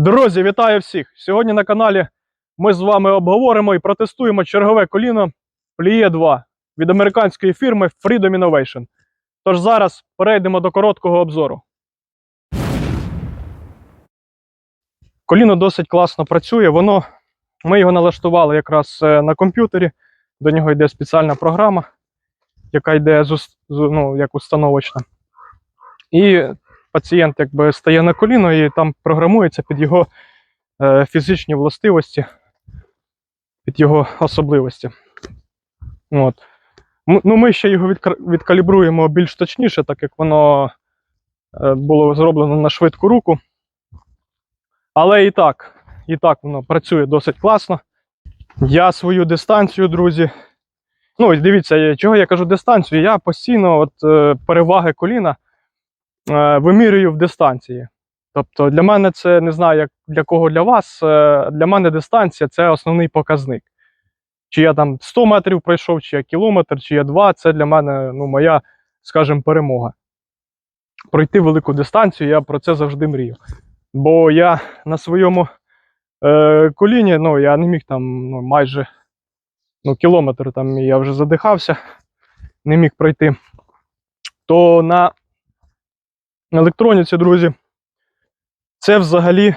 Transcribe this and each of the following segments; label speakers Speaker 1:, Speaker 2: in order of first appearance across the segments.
Speaker 1: Друзі, вітаю всіх! Сьогодні на каналі ми з вами обговоримо і протестуємо чергове коліно Plie 2 від американської фірми Freedom Innovation. Тож зараз перейдемо до короткого обзору. Коліно досить класно працює. Воно, ми його налаштували якраз е, на комп'ютері. До нього йде спеціальна програма, яка йде ну, як установочна. І пацієнт якби стає на коліно і там програмується під його е, фізичні властивості, під його особливості. От. Ну, ми ще його відкалібруємо більш точніше, так як воно е, було зроблено на швидку руку. Але і так, і так воно працює досить класно. Я свою дистанцію, друзі. Ну, дивіться, чого я кажу дистанцію. Я постійно от, е, переваги коліна вимірюю в дистанції. Тобто для мене це не знаю, як для кого для вас. е, Для мене дистанція це основний показник. Чи я там 100 метрів пройшов, чи я кілометр, чи я 2, це для мене ну, моя, скажімо, перемога. Пройти велику дистанцію, я про це завжди мрію. Бо я на своєму е, коліні, ну, я не міг там ну, майже ну, кілометр там я вже задихався, не міг пройти. То на електроніці, друзі, це взагалі,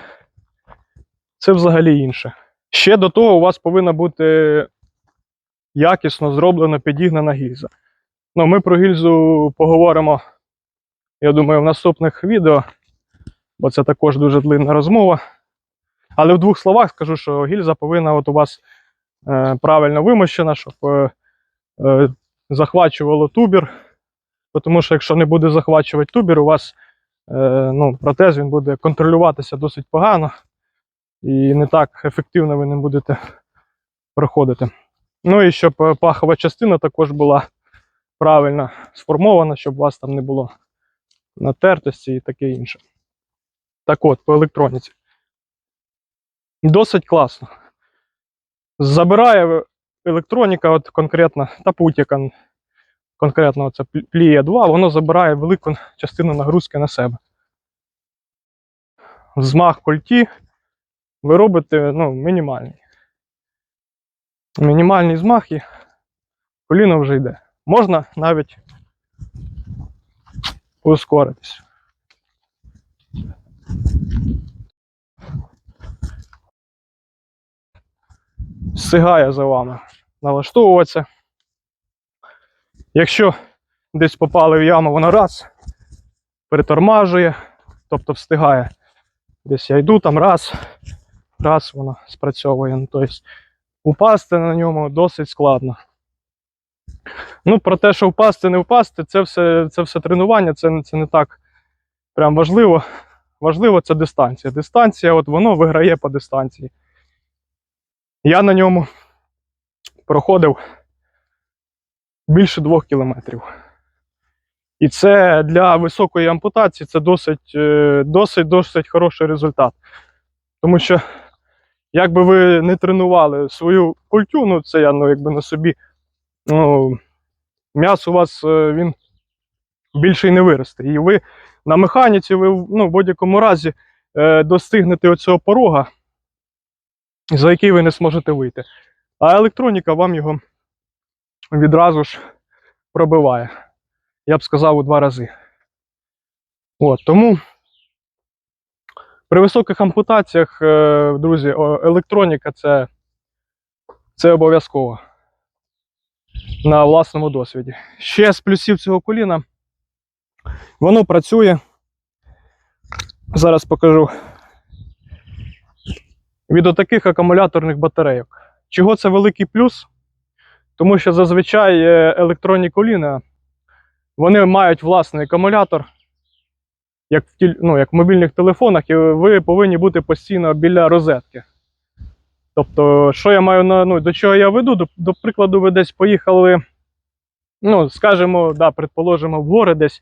Speaker 1: це взагалі інше. Ще до того у вас повинна бути якісно зроблена підігнана гільза. Ну, ми про гільзу поговоримо, я думаю, в наступних відео, бо це також дуже длинна розмова. Але в двох словах скажу, що гільза повинна от у вас е, правильно вимощена, щоб е, е, захвачувало тубір. Тому що якщо не буде захвачувати тубір, у вас е, ну, протез він буде контролюватися досить погано і не так ефективно ви не будете проходити. Ну і щоб е, пахова частина також була правильно сформована, щоб у вас там не було натертості і таке інше. Так от, по електроніці. Досить класно. Забирає електроніка, от конкретно та путіка, конкретно це Plie 2, воно забирає велику частину нагрузки на себе. Змах кольті ви робите ну, мінімальний. Мінімальний змах і коліно вже йде. Можна навіть ускоритись. Встигає за вами налаштовуватися. Якщо десь попали в яму, воно раз, перетормажує, тобто встигає. Десь я йду там раз, раз воно спрацьовує. Ну, тобто упасти на ньому досить складно. Ну, про те, що впасти, не впасти, це все, це все тренування, це, це не так прям важливо. Важливо це дистанція. Дистанція, от воно виграє по дистанції. Я на ньому проходив більше двох кілометрів. І це для високої ампутації це досить, е, досить, досить хороший результат. Тому що, як би ви не тренували свою культю, ну це я ну, якби на собі, ну, м'ясо у вас е, він більше й не виросте. І ви на механіці, ви ну, в будь-якому разі е, достигнете оцього порога, за який ви не зможете вийти. А електроніка вам його відразу ж пробиває. Я б сказав у два рази. От, тому при високих ампутаціях, е, друзі, електроніка це, це обов'язково на власному досвіді. Ще з плюсів цього коліна. Воно працює. Зараз покажу. Від отаких акумуляторних батарейок. Чого це великий плюс? Тому що зазвичай е, електронні коліна вони мають власний акумулятор, як в, ну, як в мобільних телефонах, і ви повинні бути постійно біля розетки. Тобто, що я маю на ну, до чого я веду? До, до прикладу, ви десь поїхали, ну, скажімо, да, предположимо, в гори десь,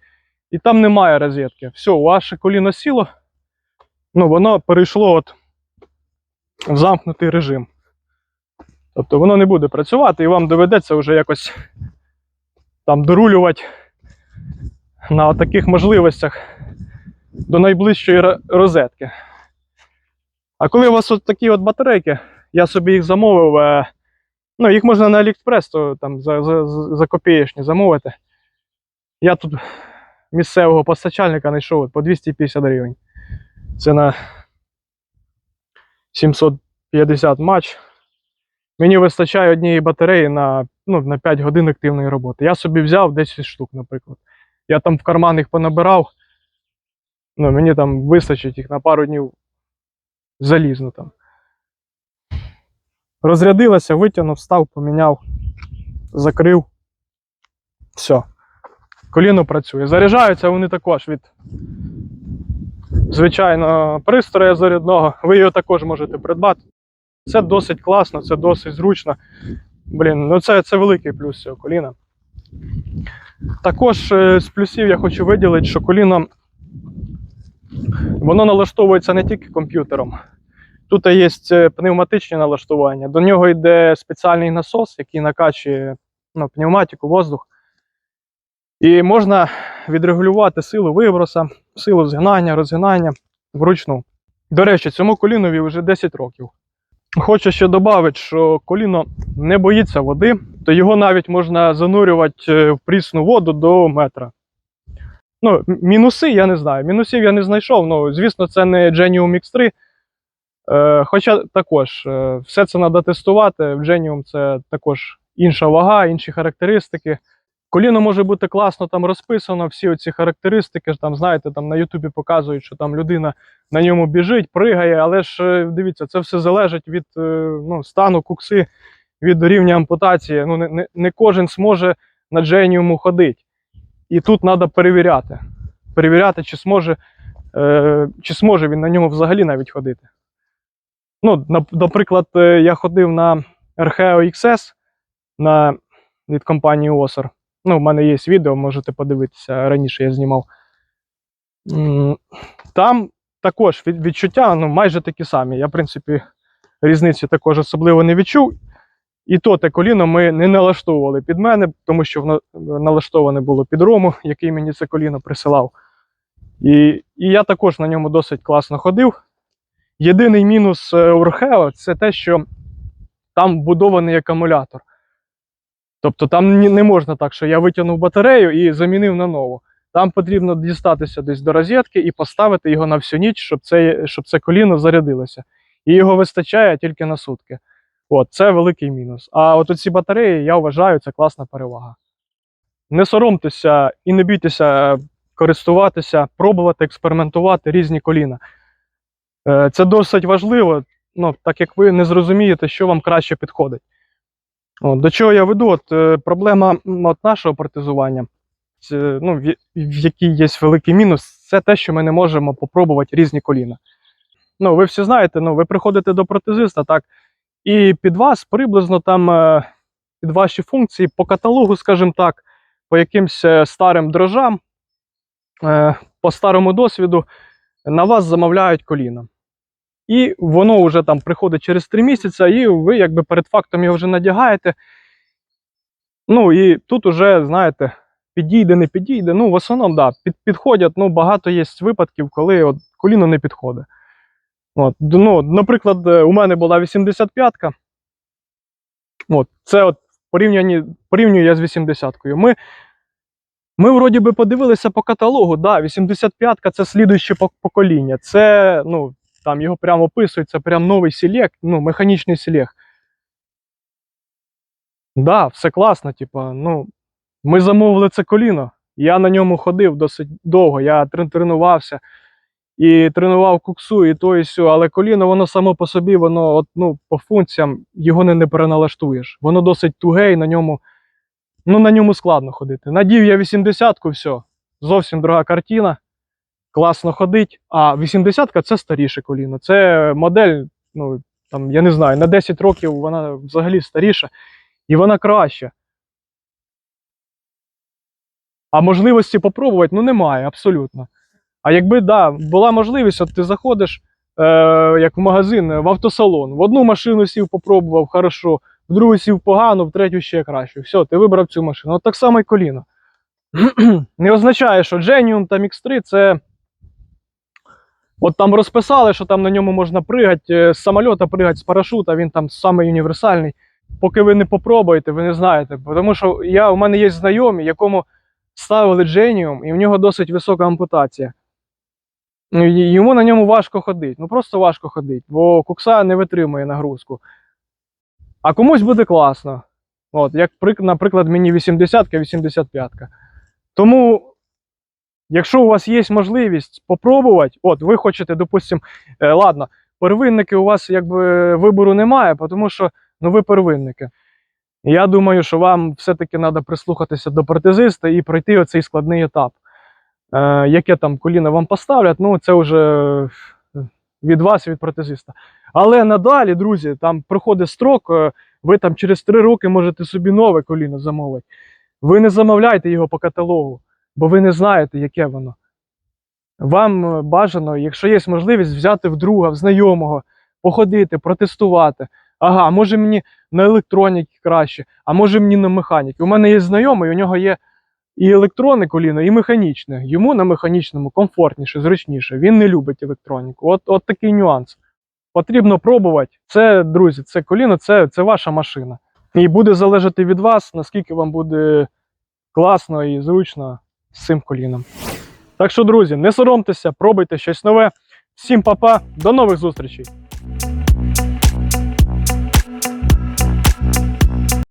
Speaker 1: і там немає розетки. Все, ваше коліно сіло, ну, воно перейшло от в замкнутий режим. Тобто воно не буде працювати, і вам доведеться вже якось там дорулювати на таких можливостях до найближчої розетки. А коли у вас от такі от батарейки, я собі їх замовив. е, Ну, їх можна на AliExpress, то там за, за, за копієчні замовити. Я тут місцевого постачальника знайшов по 250 гривень. Це на 750 матч. Мені вистачає однієї батареї на, ну, на 5 годин активної роботи. Я собі взяв 10 штук, наприклад. Я там в карман їх понабирав. Ну, мені там вистачить їх на пару днів залізно там. Розрядилася, витягнув, став, поміняв, закрив. Все. Коліно працює. Заряджаються вони також від звичайного пристрою зарядного. Ви його також можете придбати. Це досить класно, це досить зручно. Блін, ну це, це великий плюс цього коліна. Також е, з плюсів я хочу виділити, що коліно воно налаштовується не тільки комп'ютером. Тут є е, пневматичні налаштування. До нього йде спеціальний насос, який накачує ну, пневматику, воздух. І можна відрегулювати силу виброса, силу згинання, розгинання вручну. До речі, цьому колінові вже 10 років. Хочу ще додати, що коліно не боїться води, то його навіть можна занурювати е, в прісну воду до метра. Ну, мінуси я не знаю. Мінусів я не знайшов. Ну, звісно, це не Genium X3. Е, хоча також е, все це треба тестувати. В Genium це також інша вага, інші характеристики. Коліно може бути класно там розписано, всі оці характеристики, там, знаєте, там на Ютубі показують, що там людина на ньому біжить, пригає, але ж е, дивіться, це все залежить від е, ну, стану кукси, від рівня ампутації. Ну, не, не, кожен зможе на дженіуму ходити. І тут треба перевіряти. Перевіряти, чи зможе, е, чи зможе він на ньому взагалі навіть ходити. Ну, наприклад, е, я ходив на Archeo XS на, від компанії Osor. Ну, в мене є відео, можете подивитися, раніше я знімав. Там також відчуття ну, майже такі самі. Я, в принципі, різниці також особливо не відчув. І то те коліно ми не налаштовували під мене, тому що воно налаштоване було під Рому, який мені це коліно присилав. І, і я також на ньому досить класно ходив. Єдиний мінус е, Урхео це те, що там вбудований акумулятор. Тобто там не можна так, що я витягнув батарею і замінив на нову. Там потрібно дістатися десь до розетки і поставити його на всю ніч, щоб це, щоб це коліно зарядилося. І його вистачає тільки на сутки. От, це великий мінус. А от ці батареї, я вважаю, це класна перевага. Не соромтеся і не бійтеся користуватися, пробувати, експериментувати різні коліна. Е, Це досить важливо, ну, так як ви не зрозумієте, що вам краще підходить. От, до чого я веду? От, е, проблема от нашого протезування, це, ну, в, в якій є великий мінус, це те, що ми не можемо попробувати різні коліна. Ну, ви всі знаєте, ну, ви приходите до протезиста, так, і під вас приблизно там е, під ваші функції по каталогу, скажімо так, по якимсь е, старим дрожжам, е, по старому досвіду, на вас замовляють коліна. І воно вже там приходить через 3 місяці, і ви якби перед фактом його вже надягаєте. Ну і тут уже, знаєте, підійде, не підійде. Ну, в основному, да, під, підходять. Ну, багато є випадків, коли от коліно не підходить. От, ну, наприклад, е, у мене була 85-ка. От, це от порівнюю я з 80-кою. Ми, ми вроді би подивилися по каталогу, да, 85-ка це слідуюче покоління. Це, ну, там його прямо описують, це прям новий селект, ну, механічний селект. Да, все класно, типа, ну, ми замовили це коліно. Я на ньому ходив досить довго, я тренувався і тренував куксу, і то, і сьо, але коліно, воно само по собі, воно от, ну, по функціям його не, не переналаштуєш. Воно досить туге, і на ньому, ну, на ньому складно ходити. Надів я 80-ку, все, зовсім друга картина, класно ходить. А 80-ка це старіше коліно. Це модель, ну, там, я не знаю, на 10 років вона взагалі старіша, і вона краща. А можливості попробувати ну немає абсолютно. А якби да, була можливість, от ти заходиш е, як в магазин, в автосалон, в одну машину сів, попробував хорошо, в другу сів погано, в третю ще краще. Все, ти вибрав цю машину. От так само і коліно. Не означає, що Genium та Mix3 це, От там розписали, що там на ньому можна пригати, е, з самольота пригати, з парашута, він там самий універсальний. Поки ви не попробуєте, ви не знаєте. Тому що я, у мене є знайомі, якому ставили Genium, і в нього досить висока ампутація. Ну, Йому на ньому важко ходити. Ну просто важко ходити, бо кукса не витримує нагрузку. А комусь буде класно. От, як, наприклад, мені 80-ка, 85-ка. Тому, якщо у вас є можливість попробувати, от ви хочете, допустимо, е, ладно, первинники у вас якби вибору немає, тому що ну, ви первинники. Я думаю, що вам все-таки треба прислухатися до протезиста і пройти оцей складний етап. Е, яке там коліно вам поставлять, ну це вже е, від вас, від протезиста. Але надалі, друзі, там проходить строк, е, ви там через 3 роки можете собі нове коліно замовити. Ви не замовляйте його по каталогу, бо ви не знаєте, яке воно. Вам е, бажано, якщо є можливість, взяти в друга, в знайомого, походити, протестувати. Ага, може мені на електроніки краще, а може мені на механіки. У мене є знайомий, у нього є і електронне коліно, і механічне. Йому на механічному комфортніше, зручніше. Він не любить електроніку. От, от такий нюанс. Потрібно пробувати. Це, друзі, це коліно, це, це ваша машина. І буде залежати від вас, наскільки вам буде класно і зручно цим коліном. Так що, друзі, не соромтеся, пробуйте щось нове. Всім па-па, до нових зустрічей!